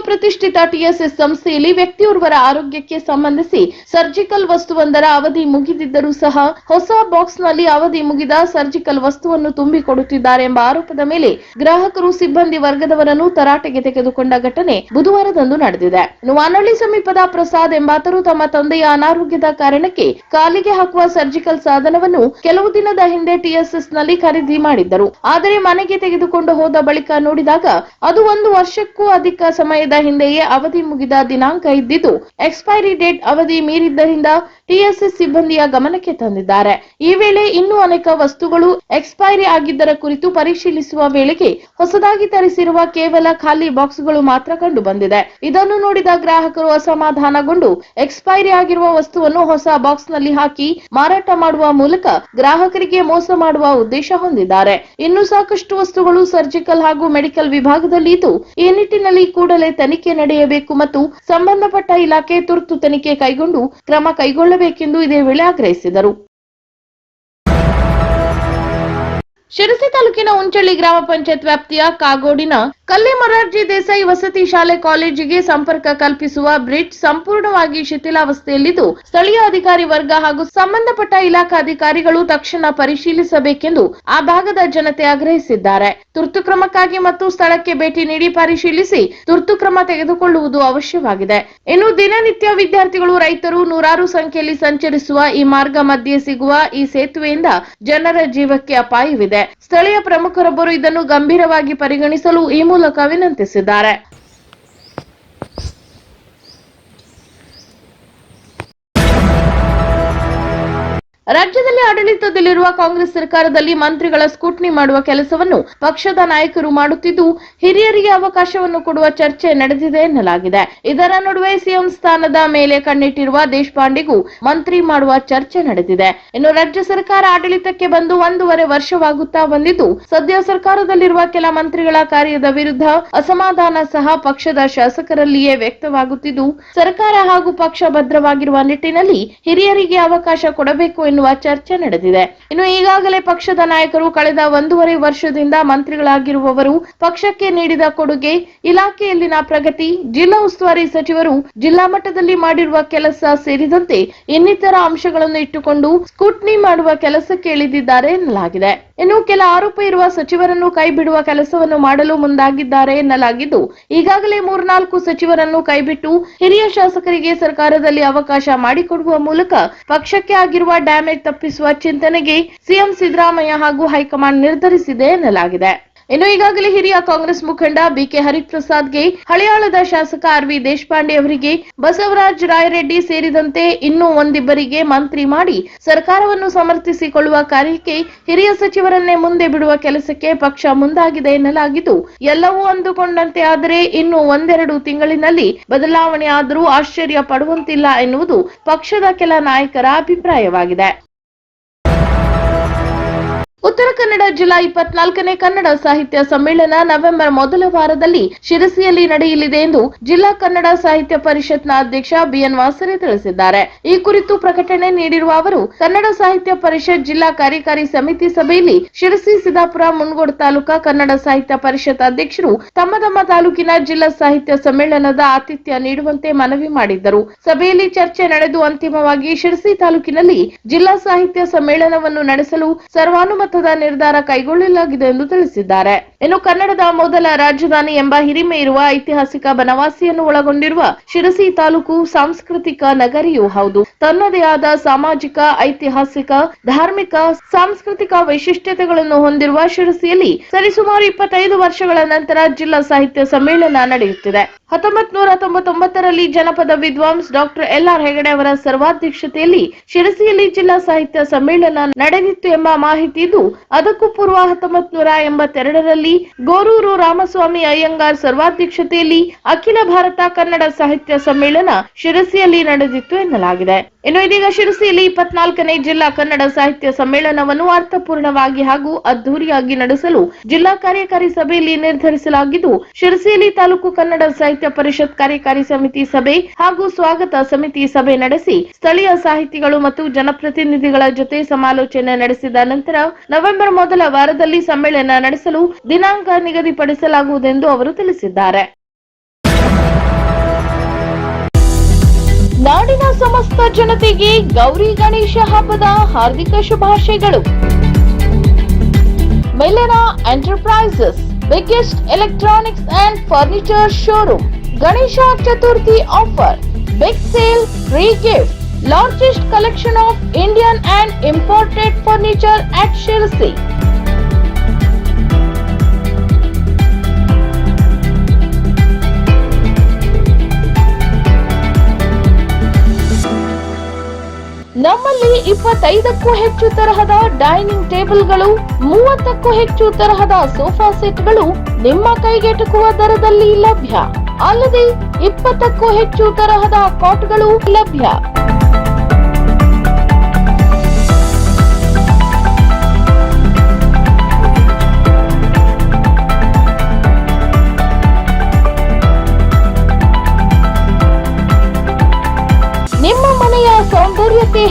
ಪ್ರತಿಷ್ಠಿತ ಟಿಎಸ್ಎಸ್ ಸಂಸ್ಥೆಯಲ್ಲಿ ವ್ಯಕ್ತಿಯೋರ್ವರ ಆರೋಗ್ಯಕ್ಕೆ ಸಂಬಂಧಿಸಿ ಸರ್ಜಿಕಲ್ ವಸ್ತುವೊಂದರ ಅವಧಿ ಮುಗಿದಿದ್ದರೂ ಸಹ ಹೊಸ ಬಾಕ್ಸ್ನಲ್ಲಿ ಅವಧಿ ಮುಗಿದ ಸರ್ಜಿಕಲ್ ವಸ್ತುವನ್ನು ತುಂಬಿಕೊಡುತ್ತಿದ್ದಾರೆ ಎಂಬ ಆರೋಪದ ಮೇಲೆ ಗ್ರಾಹಕರು ಸಿಬ್ಬಂದಿ ವರ್ಗದವರನ್ನು ತರಾಟೆಗೆ ತೆಗೆದುಕೊಂಡ ಘಟನೆ ಬುಧವಾರದಂದು ನಡೆದಿದೆ. ವಾನಳ್ಳಿ ಸಮೀಪದ ಪ್ರಸಾದ್ ಎಂಬಾತರು ತಮ್ಮ ತಂದೆಯ ಅನಾರೋಗ್ಯದ ಕಾರಣಕ್ಕೆ ಕಾಲಿಗೆ ಹಾಕುವ ಸರ್ಜಿಕಲ್ ಸಾಧನವನ್ನು ಕೆಲವು ದಿನದ ಹಿಂದೆ ಟಿಎಸ್ಎಸ್ನಲ್ಲಿ ಖರೀದಿ ಮಾಡಿದ್ದರು. ಆದರೆ ಮನೆಗೆ ತೆಗೆದುಕೊಂಡು ಹೋದ ಬಳಿಕ ನೋಡಿದಾಗ ಅದು ಒಂದು ವರ್ಷಕ್ಕೂ ಅಧಿಕ ಸಮಯದ ಹಿಂದೆಯೇ ಅವಧಿ ಮುಗಿದ ದಿನಾಂಕ ಇದ್ದಿದ್ದು ಎಕ್ಸ್ಪೈರಿ ಡೇಟ್ ಅವಧಿ ಮೀರಿದ್ದರಿಂದ ಟಿಎಸ್ಎಸ್ ಸಿಬ್ಬಂದಿಯ ಗಮನಕ್ಕೆ ತಂದಿದ್ದಾರೆ. ಈ ವೇಳೆ ಇನ್ನೂ ಅನೇಕ ವಸ್ತುಗಳು ಎಕ್ಸ್ಪೈರಿ ಆಗಿದ್ದರ ಕುರಿತು ಪರಿಶೀಲಿಸುವ ವೇಳೆಗೆ ಹೊಸದಾಗಿ ತರಿಸಿರುವ ಕೇವಲ ಖಾಲಿ ಬಾಕ್ಸ್ಗಳು ಮಾತ್ರ ಕಂಡು ಬಂದಿದೆ. ಇದನ್ನು ನೋಡಿದ ಗ್ರಾಹಕರು ಅಸಮಾಧಾನಗೊಂಡು ಎಕ್ಸ್ಪೈರಿ ಆಗಿರುವ ವಸ್ತುವನ್ನು ಹೊಸ ಬಾಕ್ಸ್ನಲ್ಲಿ ಹಾಕಿ ಮಾರಾಟ ಮಾಡುವ ಮೂಲಕ ಗ್ರಾಹಕರಿಗೆ ಮೋಸ ಮಾಡುವ ಉದ್ದೇಶ ಹೊಂದಿದ್ದಾರೆ. ಇನ್ನು ಸಾಕಷ್ಟು ವಸ್ತುಗಳು ಸರ್ಜಿಕಲ್ ಹಾಗೂ ಮೆಡಿಕಲ್ ವಿಭಾಗದಲ್ಲಿ ಇದ್ದು, ಈ ನಿಟ್ಟಿನಲ್ಲಿ ಕೂಡಲೇ ತನಿಖೆ ನಡೆಯಬೇಕು ಮತ್ತು ಸಂಬಂಧಪಟ್ಟ ಇಲಾಖೆ ತುರ್ತು ತನಿಖೆ ಕೈಗೊಂಡು ಕ್ರಮ ಕೈಗೊಳ್ಳಬೇಕೆಂದು ಇದೇ ವೇಳೆ ಆಗ್ರಹಿಸಿದರು. ಶಿರಸಿ ತಾಲೂಕಿನ ಉಂಚಳ್ಳಿ ಗ್ರಾಮ ಪಂಚಾಯತ್ ವ್ಯಾಪ್ತಿಯ ಕಾಗೋಡಿನ ಕಲ್ಲೆ ಮೊರಾರ್ಜಿ ದೇಸಾಯಿ ವಸತಿ ಶಾಲೆ ಕಾಲೇಜಿಗೆ ಸಂಪರ್ಕ ಕಲ್ಪಿಸುವ ಬ್ರಿಡ್ಜ್ ಸಂಪೂರ್ಣವಾಗಿ ಶಿಥಿಲಾವಸ್ಥೆಯಲ್ಲಿದ್ದು, ಸ್ಥಳೀಯ ಅಧಿಕಾರಿ ವರ್ಗ ಹಾಗೂ ಸಂಬಂಧಪಟ್ಟ ಇಲಾಖಾ ಅಧಿಕಾರಿಗಳು ತಕ್ಷಣ ಪರಿಶೀಲಿಸಬೇಕೆಂದು ಆ ಭಾಗದ ಜನತೆ ಆಗ್ರಹಿಸಿದ್ದಾರೆ. ತುರ್ತು ಕ್ರಮಕ್ಕಾಗಿ ಮತ್ತು ಸ್ಥಳಕ್ಕೆ ಭೇಟಿ ನೀಡಿ ಪರಿಶೀಲಿಸಿ ತುರ್ತು ಕ್ರಮ ತೆಗೆದುಕೊಳ್ಳುವುದು ಅವಶ್ಯವಾಗಿದೆ. ಇನ್ನು ದಿನನಿತ್ಯ ವಿದ್ಯಾರ್ಥಿಗಳು, ರೈತರು ನೂರಾರು ಸಂಖ್ಯೆಯಲ್ಲಿ ಸಂಚರಿಸುವ ಈ ಮಾರ್ಗ ಮಧ್ಯೆ ಸಿಗುವ ಈ ಸೇತುವೆಯಿಂದ ಜನರ ಜೀವಕ್ಕೆ ಅಪಾಯವಿದೆ. ಸ್ಥಳೀಯ ಪ್ರಮುಖರೊಬ್ಬರು ಇದನ್ನು ಗಂಭೀರವಾಗಿ ಪರಿಗಣಿಸಲು ಈ ಮೂಲಕ ವಿನಂತಿಸಿದ್ದಾರೆ. ರಾಜ್ಯದಲ್ಲಿ ಆಡಳಿತದಲ್ಲಿರುವ ಕಾಂಗ್ರೆಸ್ ಸರ್ಕಾರದಲ್ಲಿ ಮಂತ್ರಿಗಳ ಸ್ಕೂಟ್ನಿ ಮಾಡುವ ಕೆಲಸವನ್ನು ಪಕ್ಷದ ನಾಯಕರು ಮಾಡುತ್ತಿದ್ದು, ಹಿರಿಯರಿಗೆ ಅವಕಾಶವನ್ನು ಕೊಡುವ ಚರ್ಚೆ ನಡೆದಿದೆ ಎನ್ನಲಾಗಿದೆ. ಇದರ ನಡುವೆ ಸಿಎಂ ಸ್ಥಾನದ ಮೇಲೆ ಕಣ್ಣಿಟ್ಟಿರುವ ದೇಶಪಾಂಡೆಗೂ ಮಂತ್ರಿ ಮಾಡುವ ಚರ್ಚೆ ನಡೆದಿದೆ. ಇನ್ನು ರಾಜ್ಯ ಸರ್ಕಾರ ಆಡಳಿತಕ್ಕೆ ಬಂದು ಒಂದೂವರೆ ವರ್ಷವಾಗುತ್ತಾ ಬಂದಿದ್ದು, ಸದ್ಯ ಸರ್ಕಾರದಲ್ಲಿರುವ ಕೆಲ ಮಂತ್ರಿಗಳ ಕಾರ್ಯದ ವಿರುದ್ಧ ಅಸಮಾಧಾನ ಸಹ ಪಕ್ಷದ ಶಾಸಕರಲ್ಲಿಯೇ ವ್ಯಕ್ತವಾಗುತ್ತಿದ್ದು, ಸರ್ಕಾರ ಹಾಗೂ ಪಕ್ಷ ಭದ್ರವಾಗಿರುವ ನಿಟ್ಟಿನಲ್ಲಿ ಹಿರಿಯರಿಗೆ ಅವಕಾಶ ಕೊಡಬೇಕು ಎನ್ನುವ ಚರ್ಚೆ ನಡೆದಿದೆ. ಇನ್ನು ಈಗಾಗಲೇ ಪಕ್ಷದ ನಾಯಕರು ಕಳೆದ ಒಂದೂವರೆ ವರ್ಷದಿಂದ ಮಂತ್ರಿಗಳಾಗಿರುವವರು ಪಕ್ಷಕ್ಕೆ ನೀಡಿದ ಕೊಡುಗೆ, ಇಲಾಖೆಯಲ್ಲಿನ ಪ್ರಗತಿ, ಜಿಲ್ಲಾ ಉಸ್ತುವಾರಿ ಸಚಿವರು ಜಿಲ್ಲಾ ಮಟ್ಟದಲ್ಲಿ ಮಾಡಿರುವ ಕೆಲಸ ಸೇರಿದಂತೆ ಇನ್ನಿತರ ಅಂಶಗಳನ್ನು ಇಟ್ಟುಕೊಂಡು ಸ್ಕೂಟ್ನಿ ಮಾಡುವ ಕೆಲಸಕ್ಕೆ ಇಳಿದಿದ್ದಾರೆ ಎನ್ನಲಾಗಿದೆ. ಇನ್ನು ಕೆಲ ಆರೋಪ ಇರುವ ಸಚಿವರನ್ನು ಕೈ ಬಿಡುವ ಕೆಲಸವನ್ನು ಮಾಡಲು ಮುಂದಾಗಿದ್ದಾರೆ ಎನ್ನಲಾಗಿದ್ದು, ಈಗಾಗಲೇ ಮೂರ್ನಾಲ್ಕು ಸಚಿವರನ್ನು ಕೈಬಿಟ್ಟು ಹಿರಿಯ ಶಾಸಕರಿಗೆ ಸರ್ಕಾರದಲ್ಲಿ ಅವಕಾಶ ಮಾಡಿಕೊಡುವ ಮೂಲಕ ಪಕ್ಷಕ್ಕೆ ಆಗಿರುವ ಡ್ಯಾಮೇಜ್ ತಪ್ಪಿಸುವ ಚಿಂತನೆಗೆ ಸಿಎಂ ಸಿದ್ದರಾಮಯ್ಯ ಹಾಗೂ ಹೈಕಮಾಂಡ್ ನಿರ್ಧರಿಸಿದೆ ಎನ್ನಲಾಗಿದೆ. ಇನ್ನು ಈಗಾಗಲೇ ಹಿರಿಯ ಕಾಂಗ್ರೆಸ್ ಮುಖಂಡ ಬಿಕೆ ಹರಿಪ್ರಸಾದ್ಗೆ ಹಳೆಯಾಳದ ಶಾಸಕ ಆರ್ ವಿ ದೇಶಪಾಂಡೆ ಅವರಿಗೆ ಬಸವರಾಜ್ ರಾಯರೆಡ್ಡಿ ಸೇರಿದಂತೆ ಇನ್ನೂ ಒಂದಿಬ್ಬರಿಗೆ ಮಂತ್ರಿ ಮಾಡಿ ಸರ್ಕಾರವನ್ನು ಸಮರ್ಥಿಸಿಕೊಳ್ಳುವ ಕಾರ್ಯಕ್ಕೆ ಹಿರಿಯ ಸಚಿವರನ್ನೇ ಮುಂದೆ ಬಿಡುವ ಕೆಲಸಕ್ಕೆ ಪಕ್ಷ ಮುಂದಾಗಿದೆ ಎನ್ನಲಾಗಿದ್ದು, ಎಲ್ಲವೂ ಅಂದುಕೊಂಡಂತೆ ಆದರೆ ಇನ್ನು ಒಂದೆರಡು ತಿಂಗಳಿನಲ್ಲಿ ಬದಲಾವಣೆ ಆದರೂ ಆಶ್ಚರ್ಯ ಪಡುವಂತಿಲ್ಲ ಎನ್ನುವುದು ಪಕ್ಷದ ಕೆಲ ನಾಯಕರ ಅಭಿಪ್ರಾಯವಾಗಿದೆ. ಉತ್ತರ ಕನ್ನಡ ಜಿಲ್ಲಾ ಇಪ್ಪತ್ನಾಲ್ಕನೇ ಕನ್ನಡ ಸಾಹಿತ್ಯ ಸಮ್ಮೇಳನ ನವೆಂಬರ್ ಮೊದಲ ವಾರದಲ್ಲಿ ಶಿರಸಿಯಲ್ಲಿ ನಡೆಯಲಿದೆ ಎಂದು ಜಿಲ್ಲಾ ಕನ್ನಡ ಸಾಹಿತ್ಯ ಪರಿಷತ್ನ ಅಧ್ಯಕ್ಷ ಬಿಎನ್ ವಾಸರೆ ತಿಳಿಸಿದ್ದಾರೆ. ಈ ಕುರಿತು ಪ್ರಕಟಣೆ ನೀಡಿರುವ ಅವರು, ಕನ್ನಡ ಸಾಹಿತ್ಯ ಪರಿಷತ್ ಜಿಲ್ಲಾ ಕಾರ್ಯಕಾರಿ ಸಮಿತಿ ಸಭೆಯಲ್ಲಿ ಶಿರಸಿ, ಸಿದ್ದಾಪುರ, ಮುನ್ಗೋಡ್ ತಾಲೂಕಾ ಕನ್ನಡ ಸಾಹಿತ್ಯ ಪರಿಷತ್ ಅಧ್ಯಕ್ಷರು ತಮ್ಮ ತಮ್ಮ ತಾಲೂಕಿನ ಜಿಲ್ಲಾ ಸಾಹಿತ್ಯ ಸಮ್ಮೇಳನದ ಆತಿಥ್ಯ ನೀಡುವಂತೆ ಮನವಿ ಮಾಡಿದ್ದರು. ಸಭೆಯಲ್ಲಿ ಚರ್ಚೆ ನಡೆದು ಅಂತಿಮವಾಗಿ ಶಿರಸಿ ತಾಲೂಕಿನಲ್ಲಿ ಜಿಲ್ಲಾ ಸಾಹಿತ್ಯ ಸಮ್ಮೇಳನವನ್ನು ನಡೆಸಲು ಸರ್ವಾನುಮತದ ನಿರ್ಧಾರ ಕೈಗೊಳ್ಳಲಾಗಿದೆ ಎಂದು ತಿಳಿಸಿದ್ದಾರೆ. ಇನ್ನು ಕನ್ನಡದ ಮೊದಲ ರಾಜಧಾನಿ ಎಂಬ ಹಿರಿಮೆ ಇರುವ ಐತಿಹಾಸಿಕ ಬನವಾಸಿಯನ್ನು ಒಳಗೊಂಡಿರುವ ಶಿರಸಿ ತಾಲೂಕು ಸಾಂಸ್ಕೃತಿಕ ನಗರಿಯೂ ಹೌದು. ತನ್ನದೇ ಆದ ಸಾಮಾಜಿಕ, ಐತಿಹಾಸಿಕ, ಧಾರ್ಮಿಕ, ಸಾಂಸ್ಕೃತಿಕ ವೈಶಿಷ್ಟ್ಯತೆಗಳನ್ನು ಹೊಂದಿರುವ ಶಿರಸಿಯಲ್ಲಿ ಸರಿಸುಮಾರು ಇಪ್ಪತ್ತೈದು ವರ್ಷಗಳ ನಂತರ ಜಿಲ್ಲಾ ಸಾಹಿತ್ಯ ಸಮ್ಮೇಳನ ನಡೆಯುತ್ತಿದೆ. ಹತ್ತೊಂಬತ್ ನೂರ ತೊಂಬತ್ತೊಂಬತ್ತರಲ್ಲಿ ಜನಪದ ವಿದ್ವಾಂಸ್ ಡಾಕ್ಟರ್ ಎಲ್ ಆರ್ ಹೆಗಡೆ ಅವರ ಸರ್ವಾಧ್ಯಕ್ಷತೆಯಲ್ಲಿ ಶಿರಸಿಯಲ್ಲಿ ಜಿಲ್ಲಾ ಸಾಹಿತ್ಯ ಸಮ್ಮೇಳನ ನಡೆದಿತ್ತು ಎಂಬ ಮಾಹಿತಿ ಇದ್ದು, ಅದಕ್ಕೂ ಪೂರ್ವ ಹತ್ತೊಂಬತ್ ನೂರ ಎಂಬತ್ತೆರಡರಲ್ಲಿ ಗೋರೂರು ರಾಮಸ್ವಾಮಿ ಅಯ್ಯಂಗಾರ್ ಸರ್ವಾಧ್ಯಕ್ಷತೆಯಲ್ಲಿ ಅಖಿಲ ಭಾರತ ಕನ್ನಡ ಸಾಹಿತ್ಯ ಸಮ್ಮೇಳನ ಶಿರಸಿಯಲ್ಲಿ ನಡೆದಿತ್ತು ಎನ್ನಲಾಗಿದೆ. ಇನ್ನು ಇದೀಗ ಶಿರಸಿಯಲ್ಲಿ ಇಪ್ಪತ್ನಾಲ್ಕನೇ ಜಿಲ್ಲಾ ಕನ್ನಡ ಸಾಹಿತ್ಯ ಸಮ್ಮೇಳನವನ್ನು ಅರ್ಥಪೂರ್ಣವಾಗಿ ಹಾಗೂ ಅದ್ದೂರಿಯಾಗಿ ನಡೆಸಲು ಜಿಲ್ಲಾ ಕಾರ್ಯಕಾರಿ ಸಭೆಯಲ್ಲಿ ನಿರ್ಧರಿಸಲಾಗಿದ್ದು, ಶಿರಸಿಯಲ್ಲಿ ತಾಲೂಕು ಕನ್ನಡ ಸಾಹಿತ್ಯ ಸಾಹಿತ್ಯ ಪರಿಷತ್ ಕಾರ್ಯಕಾರಿ ಸಮಿತಿ ಸಭೆ ಹಾಗೂ ಸ್ವಾಗತ ಸಮಿತಿ ಸಭೆ ನಡೆಸಿ ಸ್ಥಳೀಯ ಸಾಹಿತಿಗಳು ಮತ್ತು ಜನಪ್ರತಿನಿಧಿಗಳ ಜೊತೆ ಸಮಾಲೋಚನೆ ನಡೆಸಿದ ನಂತರ ನವೆಂಬರ್ ಮೊದಲ ವಾರದಲ್ಲಿ ಸಮ್ಮೇಳನ ನಡೆಸಲು ದಿನಾಂಕ ನಿಗದಿಪಡಿಸಲಾಗುವುದೆಂದು ಅವರು ತಿಳಿಸಿದ್ದಾರೆ. ನಾಡಿನ ಸಮಸ್ತ ಜನತೆಗೆ ಗೌರಿ ಗಣೇಶ ಹಬ್ಬದ ಹಾರ್ದಿಕ ಶುಭಾಶಯಗಳು. Milana enterprises. biggest electronics and furniture showroom. Ganesha Chaturthi offer. Big sale, free gift. Largest collection of Indian and imported furniture at Chelsea. ನಮ್ಮಲ್ಲಿ ಇಪ್ಪತ್ತೈದಕ್ಕೂ ಹೆಚ್ಚು ತರಹದ ಡೈನಿಂಗ್ ಟೇಬಲ್ಗಳು, ಮೂವತ್ತಕ್ಕೂ ಹೆಚ್ಚು ತರಹದ ಸೋಫಾ ಸೆಟ್ಗಳು ನಿಮ್ಮ ಕೈಗೆಟುಕುವ ದರದಲ್ಲಿ ಲಭ್ಯ. ಅಲ್ಲದೆ ಇಪ್ಪತ್ತಕ್ಕೂ ಹೆಚ್ಚು ತರಹದ ಕಾಟ್ಗಳು ಲಭ್ಯ.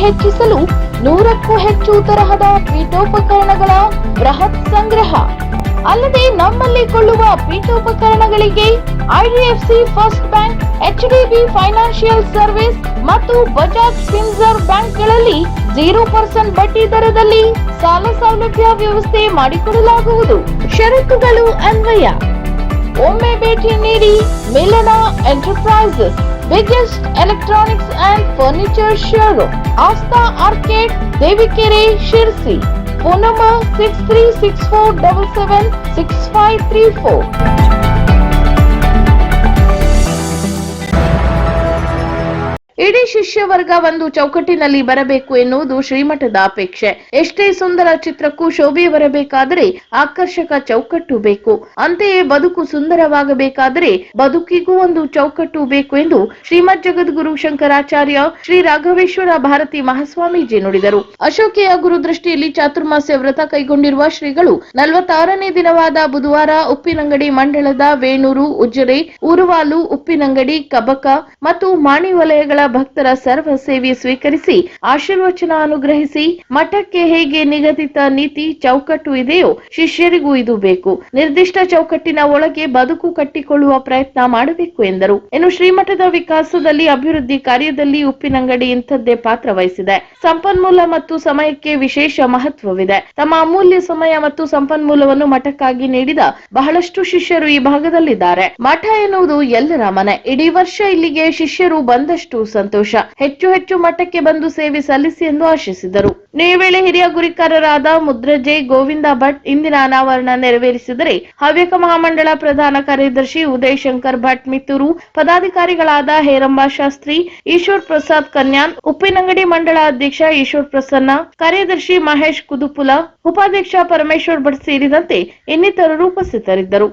ಹೆಚ್ಚಿಸಲು ನೂರಕ್ಕೂ ಹೆಚ್ಚು ತರಹದ ಪೀಠೋಪಕರಣಗಳ ಬೃಹತ್ ಸಂಗ್ರಹ. ಅಲ್ಲದೆ ನಮ್ಮಲ್ಲಿ ಕೊಳ್ಳುವ ಪೀಠೋಪಕರಣಗಳಿಗೆ IDFC first bank, H DB financial service ಮತ್ತು ಬಜಾಜ್ ಫಿನ್ಸರ್ ಬ್ಯಾಂಕ್ಗಳಲ್ಲಿ ಜೀರೋ ಪರ್ಸೆಂಟ್ ಬಡ್ಡಿ ದರದಲ್ಲಿ ಸಾಲ ಸೌಲಭ್ಯ ವ್ಯವಸ್ಥೆ ಮಾಡಿಕೊಡಲಾಗುವುದು. ಷರತ್ತುಗಳು ಅನ್ವಯ. ಒಮ್ಮೆ ಭೇಟಿ ನೀಡಿ Milana enterprises. biggest electronics and furniture showroom, Asta Arcade, Devikere, Shirsi. Phone number 6364776534. ಇಡೀ ಶಿಷ್ಯ ವರ್ಗ ಒಂದು ಚೌಕಟ್ಟಿನಲ್ಲಿ ಬರಬೇಕು ಎನ್ನುವುದು ಶ್ರೀಮಠದ ಅಪೇಕ್ಷೆ. ಎಷ್ಟೇ ಸುಂದರ ಚಿತ್ರಕ್ಕೂ ಶೋಭೆ ಬರಬೇಕಾದರೆ ಆಕರ್ಷಕ ಚೌಕಟ್ಟು ಬೇಕು. ಅಂತೆಯೇ ಬದುಕು ಸುಂದರವಾಗಬೇಕಾದರೆ ಬದುಕಿಗೂ ಒಂದು ಚೌಕಟ್ಟು ಬೇಕು ಎಂದು ಶ್ರೀಮದ್ ಜಗದ್ಗುರು ಶಂಕರಾಚಾರ್ಯ ಶ್ರೀ ರಾಘವೇಶ್ವರ ಭಾರತಿ ಮಹಾಸ್ವಾಮೀಜಿ ನುಡಿದರು. ಅಶೋಕೆಯ ಗುರುದೃಷ್ಟಿಯಲ್ಲಿ ಚಾತುರ್ಮಾಸ್ಯ ವ್ರತ ಕೈಗೊಂಡಿರುವ ಶ್ರೀಗಳು ನಲವತ್ತಾರನೇ ದಿನವಾದ ಬುಧವಾರ ಉಪ್ಪಿನಂಗಡಿ ಮಂಡಳದ ವೇಣೂರು, ಉಜ್ಜರೆ, ಊರುವಾಲು, ಉಪ್ಪಿನಂಗಡಿ, ಕಬಕ ಮತ್ತು ಮಾಣಿ ವಲಯಗಳ ಭಕ್ತರ ಸರ್ವ ಸೇವೆ ಸ್ವೀಕರಿಸಿ, ಆಶೀರ್ವಚನ ಅನುಗ್ರಹಿಸಿ, ಮಠಕ್ಕೆ ಹೇಗೆ ನಿಗದಿತ ನೀತಿ ಚೌಕಟ್ಟು ಇದೆಯೋ ಶಿಷ್ಯರಿಗೂ ಇದು ಬೇಕು. ನಿರ್ದಿಷ್ಟ ಚೌಕಟ್ಟಿನ ಒಳಗೆ ಬದುಕು ಕಟ್ಟಿಕೊಳ್ಳುವ ಪ್ರಯತ್ನ ಮಾಡಬೇಕು ಎಂದರು. ಇನ್ನು ಶ್ರೀಮಠದ ವಿಕಾಸದಲ್ಲಿ ಅಭಿವೃದ್ಧಿ ಕಾರ್ಯದಲ್ಲಿ ಉಪ್ಪಿನಂಗಡಿ ಇಂಥದ್ದೇ ಪಾತ್ರ ವಹಿಸಿದೆ. ಸಂಪನ್ಮೂಲ ಮತ್ತು ಸಮಯಕ್ಕೆ ವಿಶೇಷ ಮಹತ್ವವಿದೆ. ತಮ್ಮ ಅಮೂಲ್ಯ ಸಮಯ ಮತ್ತು ಸಂಪನ್ಮೂಲವನ್ನು ಮಠಕ್ಕಾಗಿ ನೀಡಿದ ಬಹಳಷ್ಟು ಶಿಷ್ಯರು ಈ ಭಾಗದಲ್ಲಿದ್ದಾರೆ. ಮಠ ಎನ್ನುವುದು ಎಲ್ಲರ ಮನೆ. ಇಡೀ ವರ್ಷ ಇಲ್ಲಿಗೆ ಶಿಷ್ಯರು ಬಂದಷ್ಟು ಸಂತೋಷ. ಹೆಚ್ಚು ಹೆಚ್ಚು ಮಠಕ್ಕೆ ಬಂದು ಸೇವೆ ಸಲ್ಲಿಸಿ ಎಂದು ಆಶಿಸಿದರು. ಈ ವೇಳೆ ಹಿರಿಯ ಗುರಿಕಾರರಾದ ಮುದ್ರಜೆ ಗೋವಿಂದ ಭಟ್ ಇಂದಿನ ಅನಾವರಣ ನೆರವೇರಿಸಿದರೆ ಹವ್ಯಕ ಮಹಾಮಂಡಳ ಪ್ರಧಾನ ಕಾರ್ಯದರ್ಶಿ ಉದಯ್ ಶಂಕರ್ ಭಟ್ ಮಿತ್ತೂರು ಪದಾಧಿಕಾರಿಗಳಾದ ಹೇರಂಬ ಶಾಸ್ತ್ರಿ, ಈಶ್ವರ್ ಪ್ರಸಾದ್ ಕನ್ಯಾನ್, ಉಪ್ಪಿನಂಗಡಿ ಮಂಡಳ ಅಧ್ಯಕ್ಷ ಈಶ್ವರ್ ಪ್ರಸನ್ನ, ಕಾರ್ಯದರ್ಶಿ ಮಹೇಶ್ ಕುದುಪುಲ, ಉಪಾಧ್ಯಕ್ಷ ಪರಮೇಶ್ವರ್ ಭಟ್ ಸೇರಿದಂತೆ ಇನ್ನಿತರರು ಉಪಸ್ಥಿತರಿದ್ದರು.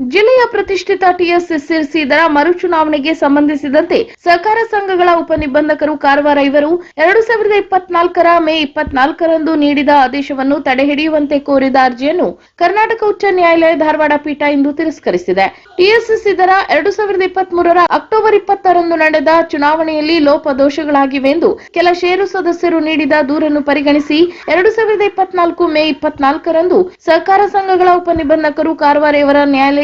ಜಿಲ್ಲೆಯ ಪ್ರತಿಷ್ಠಿತ ಟಿಎಸ್ಎಸ್ಎಲ್ಸಿ ದರ ಮರುಚುನಾವಣೆಗೆ ಸಂಬಂಧಿಸಿದಂತೆ ಸಹಕಾರ ಸಂಘಗಳ ಉಪನಿಬಂಧಕರು ಕಾರವಾರ ಇವರು ಎರಡು ಸಾವಿರದ ಇಪ್ಪತ್ನಾಲ್ಕರ ಮೇ ಇಪ್ಪತ್ನಾಲ್ಕರಂದು ನೀಡಿದ ಆದೇಶವನ್ನು ತಡೆಹಿಡಿಯುವಂತೆ ಕೋರಿದ ಅರ್ಜಿಯನ್ನು ಕರ್ನಾಟಕ ಉಚ್ಚ ನ್ಯಾಯಾಲಯ ಧಾರವಾಡ ಪೀಠ ಇಂದು ತಿರಸ್ಕರಿಸಿದೆ. ಟಿಎಸ್ಎಸ್ಸಿ ದರ ಎರಡು ಸಾವಿರದ ಇಪ್ಪತ್ತ್ ಮೂರರ ಅಕ್ಟೋಬರ್ ಇಪ್ಪತ್ತರಂದು ನಡೆದ ಚುನಾವಣೆಯಲ್ಲಿ ಲೋಪದೋಷಗಳಾಗಿವೆ ಎಂದು ಕೆಲ ಷೇರು ಸದಸ್ಯರು ನೀಡಿದ ದೂರನ್ನು ಪರಿಗಣಿಸಿ ಎರಡು ಸಾವಿರದ ಇಪ್ಪತ್ನಾಲ್ಕು ಮೇ ಇಪ್ಪತ್ನಾಲ್ಕರಂದು ಸಹಕಾರ ಸಂಘಗಳ ಉಪನಿಬಂಧಕರು ಕಾರವಾರ ಇವರ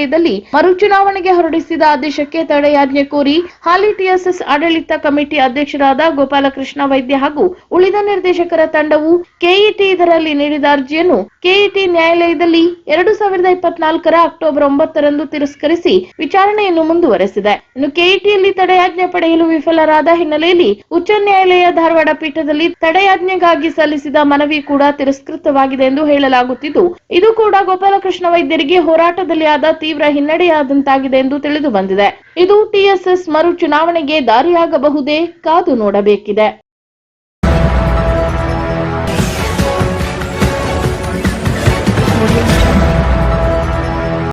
ನ್ಯಾಯಾಲಯದಲ್ಲಿ ಮರುಚುನಾವಣೆಗೆ ಹೊರಡಿಸಿದ ಆದೇಶಕ್ಕೆ ತಡೆಯಾಜ್ಞೆ ಕೋರಿ ಹಾಲಿ ಟಿಎಸ್ಎಸ್ ಆಡಳಿತ ಕಮಿಟಿ ಅಧ್ಯಕ್ಷರಾದ ಗೋಪಾಲಕೃಷ್ಣ ವೈದ್ಯ ಹಾಗೂ ಉಳಿದ ನಿರ್ದೇಶಕರ ತಂಡವು ಕೆಇಟಿ ಇದರಲ್ಲಿ ನೀಡಿದ ಅರ್ಜಿಯನ್ನು ಕೆಇಟಿ ನ್ಯಾಯಾಲಯದಲ್ಲಿ ಎರಡು ಸಾವಿರದ ಇಪ್ಪತ್ನಾಲ್ಕರ ಅಕ್ಟೋಬರ್ ಒಂಬತ್ತರಂದು ತಿರಸ್ಕರಿಸಿ ವಿಚಾರಣೆಯನ್ನು ಮುಂದುವರೆಸಿದೆ. ಇನ್ನು ಕೆಇಟಿಯಲ್ಲಿ ತಡೆಯಾಜ್ಞೆ ಪಡೆಯಲು ವಿಫಲರಾದ ಹಿನ್ನೆಲೆಯಲ್ಲಿ ಉಚ್ಚ ನ್ಯಾಯಾಲಯ ಧಾರವಾಡ ಪೀಠದಲ್ಲಿ ತಡೆಯಾಜ್ಞೆಗಾಗಿ ಸಲ್ಲಿಸಿದ ಮನವಿ ಕೂಡ ತಿರಸ್ಕೃತವಾಗಿದೆ ಎಂದು ಹೇಳಲಾಗುತ್ತಿದ್ದು, ಇದು ಕೂಡ ಗೋಪಾಲಕೃಷ್ಣ ವೈದ್ಯರಿಗೆ ಹೋರಾಟದಲ್ಲಿ ಆದ ತೀವ್ರ ಹಿನ್ನಡೆಯಾದಂತಾಗಿದೆ ಎಂದು ತಿಳಿದು ಬಂದಿದೆ. ಇದು ಟಿಎಸ್ಎಸ್ ಮರು ಚುನಾವಣೆಗೆ ದಾರಿಯಾಗಬಹುದೇ ಕಾದು ನೋಡಬೇಕಿದೆ.